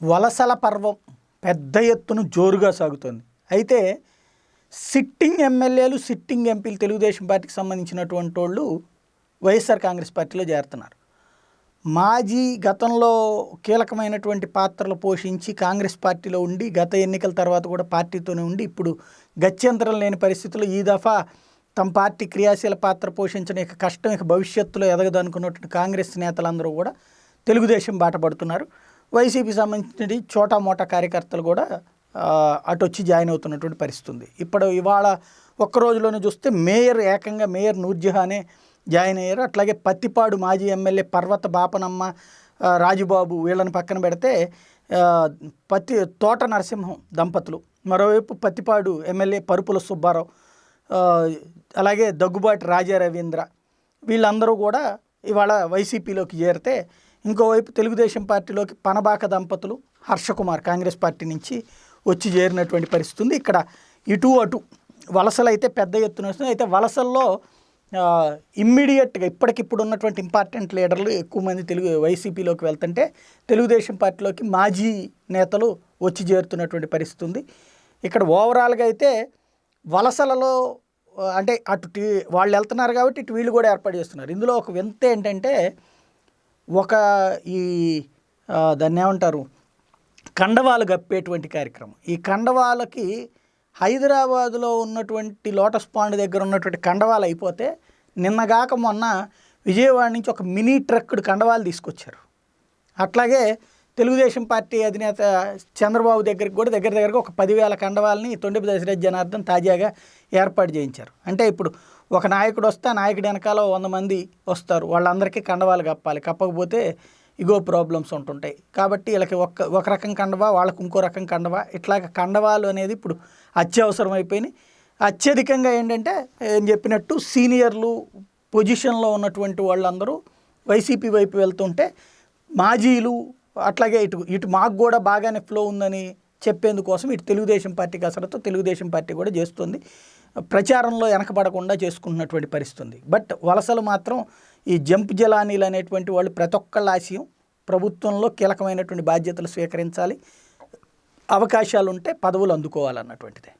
వలసల పర్వం పెద్ద ఎత్తున జోరుగా సాగుతోంది. అయితే సిట్టింగ్ ఎమ్మెల్యేలు సిట్టింగ్ ఎంపీలు తెలుగుదేశం పార్టీకి సంబంధించినటువంటి వాళ్ళు వైఎస్ఆర్ కాంగ్రెస్ పార్టీలో చేరుతున్నారు. మాజీ గతంలో కీలకమైనటువంటి పాత్రలు పోషించి కాంగ్రెస్ పార్టీలో ఉండి గత ఎన్నికల తర్వాత కూడా పార్టీతోనే ఉండి ఇప్పుడు గత్యంతరం లేని పరిస్థితుల్లో ఈ దఫా తమ పార్టీ క్రియాశీల పాత్ర పోషించడం ఇక కష్టం ఇక భవిష్యత్తులో ఎదగదనుకున్నటువంటి కాంగ్రెస్ నేతలందరూ కూడా తెలుగుదేశం బాట పడుతున్నారు వైసీపీ సంబంధించిన చోటా మోటా కార్యకర్తలు కూడా అటు వచ్చి జాయిన్ అవుతున్నటువంటి పరిస్థితి ఉంది. ఇప్పుడు ఇవాళ ఒక్క రోజులోనే చూస్తే మేయర్ ఏకంగా మేయర్ నూర్జహానే జాయిన్ అయ్యారు. అట్లాగే పత్తిపాడు మాజీ ఎమ్మెల్యే పర్వత బాపనమ్మ రాజుబాబు వీళ్ళని పక్కన పెడితే పత్తి తోట నరసింహం దంపతులు. మరోవైపు పత్తిపాడు ఎమ్మెల్యే పరుపుల సుబ్బారావు అలాగే దగ్గుబాటి రాజా రవీంద్ర వీళ్ళందరూ కూడా ఇవాళ వైసీపీలోకి చేరితే ఇంకోవైపు తెలుగుదేశం పార్టీలోకి పనబాక దంపతులు హర్షకుమార్ కాంగ్రెస్ పార్టీ నుంచి వచ్చి చేరినటువంటి పరిస్థితి ఉంది. ఇక్కడ ఇటు అటు వలసలు అయితే పెద్ద ఎత్తున వస్తున్నాయి. అయితే వలసల్లో ఇమ్మీడియట్గా ఇప్పటికిప్పుడు ఉన్నటువంటి ఇంపార్టెంట్ లీడర్లు ఎక్కువ మంది తెలుగు వైసీపీలోకి వెళ్తుంటే తెలుగుదేశం పార్టీలోకి మాజీ నేతలు వచ్చి చేరుతున్నటువంటి పరిస్థితి ఉంది. ఇక్కడ ఓవరాల్గా అయితే వలసలలో అంటే అటు వాళ్ళు వెళ్తున్నారు కాబట్టి ఇటు వీళ్ళు కూడా ఏర్పాటు చేస్తున్నారు. ఇందులో ఒక వింత ఏంటంటే ఒక ఈ దాన్ని ఏమంటారు? కండవాలు గప్పేటువంటి కార్యక్రమం. ఈ కండవాలకి హైదరాబాదులో ఉన్నటువంటి లోటస్ పాండ్ దగ్గర ఉన్నటువంటి కండవాలు అయిపోతే నిన్నగాక మొన్న విజయవాడ నుంచి ఒక మినీ ట్రక్కుడు కండవాలు తీసుకొచ్చారు. అట్లాగే తెలుగుదేశం పార్టీ అధినేత చంద్రబాబు దగ్గరికి కూడా దగ్గర దగ్గరగా ఒక పదివేల కండవాలని తొండెపు దశరథ జనార్దన్ తాజాగా ఏర్పాటు చేయించారు. అంటే ఇప్పుడు ఒక నాయకుడు వస్తే ఆ నాయకుడి వెనకాల వంద మంది వస్తారు. వాళ్ళందరికీ కండవాలు కప్పాలి. కప్పకపోతే ఇగో ప్రాబ్లమ్స్ ఉంటుంటాయి. కాబట్టి వీళ్ళకి ఒక ఒక రకం కండవా వాళ్ళకి ఇంకో రకం కండవా ఇట్లాగ కండవాలు అనేది ఇప్పుడు అత్యవసరం అయిపోయినాయి. అత్యధికంగా ఏంటంటే ఏం చెప్పినట్టు సీనియర్లు పొజిషన్లో ఉన్నటువంటి వాళ్ళందరూ వైసీపీ వైపు వెళ్తుంటే మాజీలు అట్లాగే ఇటు ఇటు మాకు కూడా బాగానే ఫ్లో ఉందని చెప్పేందుకోసం ఇటు తెలుగుదేశం పార్టీ కసరత్తు తెలుగుదేశం పార్టీ కూడా చేస్తుంది. ప్రచారంలో వెనకబడకుండా చేసుకుంటున్నటువంటి పరిస్థితి ఉంది. బట్ వలసలు మాత్రం ఈ జంప్ జలానీలు అనేటువంటి వాళ్ళు ప్రతి ఒక్కళ్ళ ఆశయం ప్రభుత్వంలో కీలకమైనటువంటి బాధ్యతలు స్వీకరించాలి. అవకాశాలు ఉంటే పదవులు అందుకోవాలన్నటువంటిదే.